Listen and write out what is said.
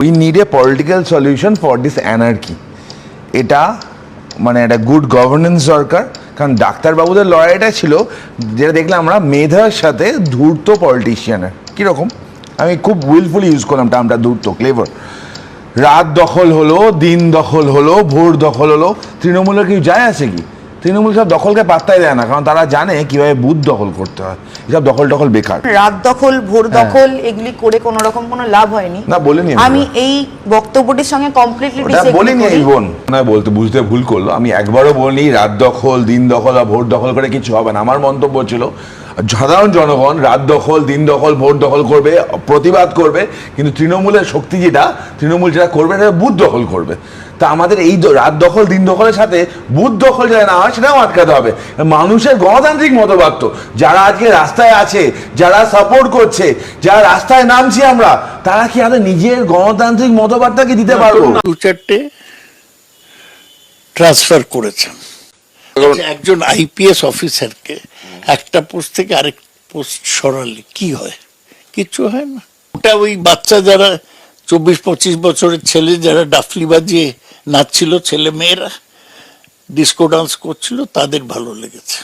We need a political solution for this anarchy এটা মানে একটা গুড গভর্নেন্স দরকার। কারণ ডাক্তারবাবুদের লড়াইটা ছিল, যেটা দেখলাম আমরা মেধার সাথে ধূর্ত পলিটিশিয়ানের কীরকম? আমি খুব উইলফুলি ইউজ করলাম টার্মটা ধূর্ত ক্লেভার রাত দখল হলো, দিন দখল হলো, ভোর দখল হলো, তৃণমূলের কি যায় আছে কি? তৃণমূল সব দখলকে পাত্তাই দেয় না কারণ তারা জানে কীভাবে বুথ দখল করতে হয়। এসব দখল টখল বেকার। রাত দখল ভোর দখল এগুলি করে কোনো রকম কোনো লাভ হয়নি। হ্যাঁ। না, বলিনি আমি। আমি এই বক্তব্যটির সঙ্গে কমপ্লিটলি ডিসএগ্রি বলিনি এই বোন। না বলতে বুঝতে ভুল করল। আমি একবারও বলিনি রাত দখল দিন দখল বা ভোর দখল করে কিছু হবে না। আমার মন্তব্য ছিল সাধারণ জনগণ রাত দখল দিন দখল ভোট দখল করবে প্রতিবাদ করবে কিন্তু তৃণমূলের শক্তি যেটা তৃণমূল যেটা করবে সেটা বুথ দখল করবে। তা আমাদের এই রাত দখল দিন দখলের সাথে বুথ দখল যাতে না হয় সেটাও আটকাতে হবে। মানুষের গণতান্ত্রিক মতবাদ তো। যারা আজকে রাস্তায় আছে যারা সাপোর্ট করছে যারা রাস্তায় নামছি আমরা তারা কি আমাদের নিজের গণতান্ত্রিক মতবাদটাকে দিতে পারব? দু চারটে ট্রান্সফার করেছেন। একজন আইপিএস অফিসারকে একটা পোস্ট থেকে আরেক পোস্ট সরালে কি হয়? কিছু হয় না। ওটা ওই বাচ্চা যারা চব্বিশ, পঁচিশ বছরের ছেলে যারা ডাফলি বাজিয়ে নাচছিল, ছেলে মেয়েরা ডিস্কো ডান্স করছিল, তাদের ভালো লেগেছে।